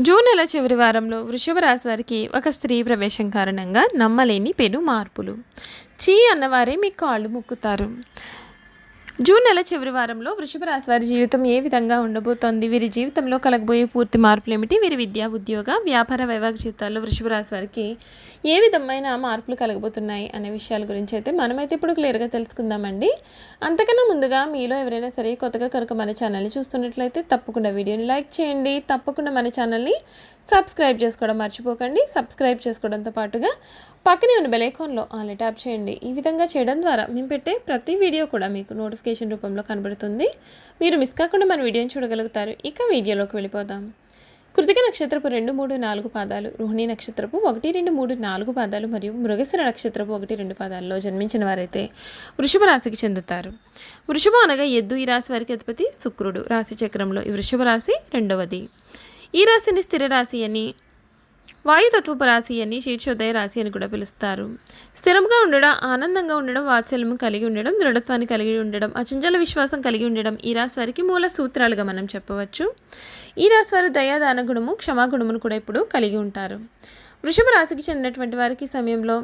June నెల చివరి వారంలో వృషభ రాశి వారికి ఒక స్త్రీ ప్రవేశం కారణంగా నమ్మలేని పెను మార్పులు. చీ అన్నవారే మీ కాళ్ళు ముక్కుతారు. జూన్ నెల చివరి వారంలో వృషభ రాశి వారి జీవితం ఏ విధంగా ఉండబోతోంది? వీరి జీవితంలో కలగబోయే పూర్తి మార్పులు ఏమిటి వీరి విద్యా ఉద్యోగ వ్యాపార వైవాహిక జీవితాల్లో వృషభ రాశి వారికి ఏ విధమైన మార్పులు కలగబోతున్నాయి అనే విషయాల గురించి అయితే మనమైతే ఇప్పుడు క్లియర్గా తెలుసుకుందామండి. అంతకన్నా ముందుగా మీలో ఎవరైనా సరే కొత్తగా కనుక మన ఛానల్ని చూస్తున్నట్లయితే తప్పకుండా వీడియోని లైక్ చేయండి. తప్పకుండా మన ఛానల్ని సబ్స్క్రైబ్ చేసుకోవడం మర్చిపోకండి. సబ్స్క్రైబ్ చేసుకోవడంతో పాటుగా పక్కనే ఉన్న బెలైకాన్లో ఆన్లై ట్యాప్ చేయండి. ఈ విధంగా చేయడం ద్వారా మేము పెట్టే ప్రతి వీడియో కూడా మీకు నోటిఫికేషన్ రూపంలో కనబడుతుంది. మీరు మిస్ కాకుండా మన వీడియోని చూడగలుగుతారు. ఇక వీడియోలోకి వెళ్ళిపోదాం. కృతిక నక్షత్రపు రెండు మూడు నాలుగు పాదాలు రోహిణి నక్షత్రపు ఒకటి రెండు మూడు నాలుగు పాదాలు మరియు మృగశిర నక్షత్రపు ఒకటి రెండు పాదాల్లో జన్మించిన వారైతే వృషభ రాశికి చెందుతారు. వృషభం అనగా ఎద్దు. ఈ రాశి వారికి అధిపతి శుక్రుడు. రాశి చక్రంలో ఈ వృషభ రాశి రెండవది. ఈ రాశిని స్థిర రాశి అని వాయుతత్వపు రాశి అని శీర్షోదయ రాశి అని కూడా పిలుస్తారు. స్థిరంగా ఉండడం ఆనందంగా ఉండడం వాత్సల్యం కలిగి ఉండడం దృఢత్వాన్ని కలిగి ఉండడం అచంచల విశ్వాసం కలిగి ఉండడం ఈ రాశి వారికి మూల సూత్రాలుగా మనం చెప్పవచ్చు. ఈ రాశి వారు దయాదాన గుణము క్షమాగుణమును కూడా ఇప్పుడు కలిగి ఉంటారు. వృషభ రాశికి చెందినటువంటి వారికి సమయంలో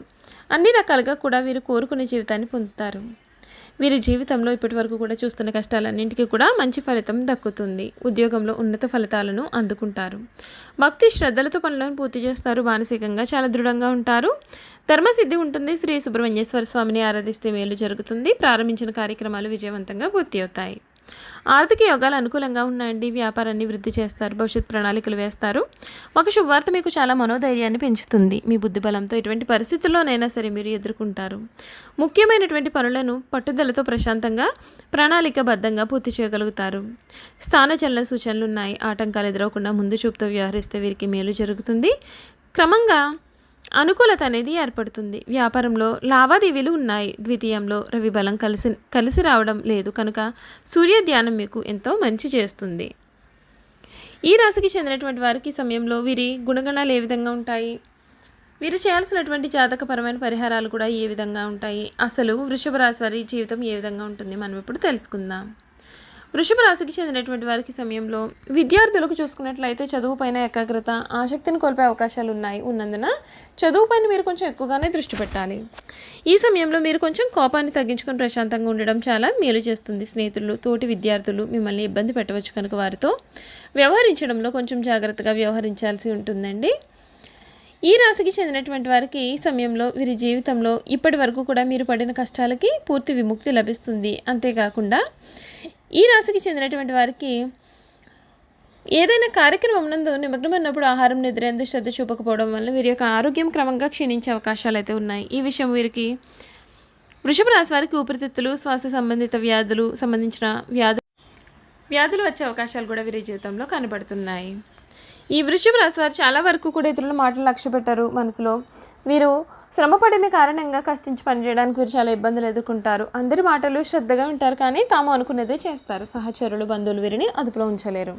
అన్ని రకాలుగా కూడా వీరు కోరుకునే జీవితాన్ని పొందుతారు. వీరి జీవితంలో ఇప్పటి వరకు కూడా చూస్తున్న కష్టాలన్నింటికీ కూడా మంచి ఫలితం దక్కుతుంది. ఉద్యోగంలో ఉన్నత ఫలితాలను అందుకుంటారు. భక్తి శ్రద్ధలతో పనులను పూర్తి చేస్తారు. మానసికంగా చాలా దృఢంగా ఉంటారు. ధర్మసిద్ధి ఉంటుంది. శ్రీ సుబ్రహ్మణ్యేశ్వర స్వామిని ఆరాధిస్తే మేలు జరుగుతుంది. ప్రారంభించిన కార్యక్రమాలు విజయవంతంగా పూర్తి అవుతాయి. ఆర్థిక యోగాలు అనుకూలంగా ఉన్నాయండి. వ్యాపారాన్ని వృద్ధి చేస్తారు. భవిష్యత్ ప్రణాళికలు వేస్తారు. ఒక శుభవార్త మీకు చాలా మనోధైర్యాన్ని పెంచుతుంది. మీ బుద్ధి బలంతో ఎటువంటి పరిస్థితుల్లోనైనా సరే మీరు ఎదుర్కొంటారు. ముఖ్యమైనటువంటి పనులను పట్టుదలతో ప్రశాంతంగా ప్రణాళికబద్ధంగా పూర్తి చేయగలుగుతారు. స్థానచలన సూచనలు ఉన్నాయి. ఆటంకాలు ఎదురవకుండా ముందు చూపుతో వ్యవహరిస్తే వీరికి మేలు జరుగుతుంది. క్రమంగా అనుకూలత అనేది ఏర్పడుతుంది. వ్యాపారంలో లావాదేవీలు ఉన్నాయి. ద్వితీయంలో రవి బలం కలిసి కలిసి రావడం లేదు కనుక సూర్య ధ్యానం మీకు ఎంతో మంచి చేస్తుంది. ఈ రాశికి చెందినటువంటి వారికి సమయంలో వీరి గుణగణాలు ఏ విధంగా ఉంటాయి? వీరు చేయాల్సినటువంటి జాతకపరమైన పరిహారాలు కూడా ఏ విధంగా ఉంటాయి? అసలు వృషభ రాశి వారి జీవితం ఏ విధంగా ఉంటుంది? మనం ఇప్పుడు తెలుసుకుందాం. వృషభ రాశికి చెందినటువంటి వారికి సమయంలో విద్యార్థులకు చూసుకున్నట్లయితే చదువుపైన ఏకాగ్రత ఆసక్తిని కోల్పోయే అవకాశాలు ఉన్నాయి. ఉన్నందున చదువుపైన మీరు కొంచెం ఎక్కువగానే దృష్టి పెట్టాలి. ఈ సమయంలో మీరు కొంచెం కోపాన్ని తగ్గించుకొని ప్రశాంతంగా ఉండడం చాలా మేలు చేస్తుంది. స్నేహితులు తోటి విద్యార్థులు మిమ్మల్ని ఇబ్బంది పెట్టవచ్చు కనుక వారితో వ్యవహరించడంలో కొంచెం జాగ్రత్తగా వ్యవహరించాల్సి ఉంటుందండి. ఈ రాశికి చెందినటువంటి వారికి ఈ సమయంలో వీరి జీవితంలో ఇప్పటి వరకు కూడా మీరు పడిన కష్టాలకి పూర్తి విముక్తి లభిస్తుంది. అంతేకాకుండా ఈ రాశికి చెందినటువంటి వారికి ఏదైనా కార్యక్రమం నందు నిమగ్నమైనప్పుడు ఆహారం నిద్రేందు శ్రద్ధ చూపకపోవడం వల్ల వీరి యొక్క ఆరోగ్యం క్రమంగా క్షీణించే అవకాశాలు అయితే ఉన్నాయి. ఈ విషయం వీరికి వృషభ రాశి వారికి ఊపిరితిత్తులు శ్వాస సంబంధిత వ్యాధులు సంబంధించిన వ్యాధులు వ్యాధులు వచ్చే అవకాశాలు కూడా వీరి జీవితంలో కనబడుతున్నాయి. ఈ వృషభ రాశి వారు చాలా వరకు కూడా ఇతరుల మాటలు లక్ష్య పెట్టారు మనసులో. వీరు శ్రమపడిన కారణంగా కష్టించి పనిచేయడానికి వీరు చాలా ఇబ్బందులు ఎదుర్కొంటారు. అందరి మాటలు శ్రద్ధగా ఉంటారు కానీ తాము అనుకున్నదే చేస్తారు. సహచరులు బంధువులు వీరిని అదుపులో ఉంచలేరు.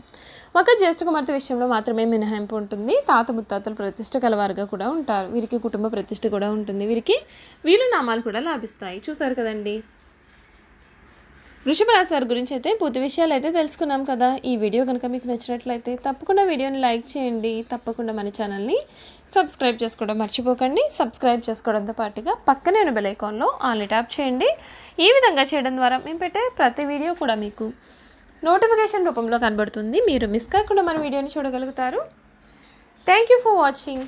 ఒక జ్యేష్ఠ కుమార్తె విషయంలో మాత్రమే మినహాయింపు ఉంటుంది. తాత ముత్తాతలు ప్రతిష్ట కలవారుగా కూడా ఉంటారు. వీరికి కుటుంబ ప్రతిష్ట కూడా ఉంటుంది. వీరికి వీలు నామాలు కూడా లాభిస్తాయి. చూసారు కదండి? వృషభ రాశి వారి గురించి అయితే పూర్తి విషయాలు అయితే తెలుసుకున్నాం కదా. ఈ వీడియో కనుక మీకు నచ్చినట్లయితే తప్పకుండా వీడియోని లైక్ చేయండి. తప్పకుండా మన ఛానల్ని సబ్స్క్రైబ్ చేసుకోవడం మర్చిపోకండి. సబ్స్క్రైబ్ చేసుకోవడంతో పాటుగా పక్కనే ఉన్న బెల్ ఐకాన్లో ఆన్లీ ట్యాప్ చేయండి. ఈ విధంగా చేయడం ద్వారా మేము పెట్టే ప్రతి వీడియో కూడా మీకు నోటిఫికేషన్ రూపంలో కనబడుతుంది. మీరు మిస్ కాకుండా మన వీడియోని చూడగలుగుతారు. Thank you for watching.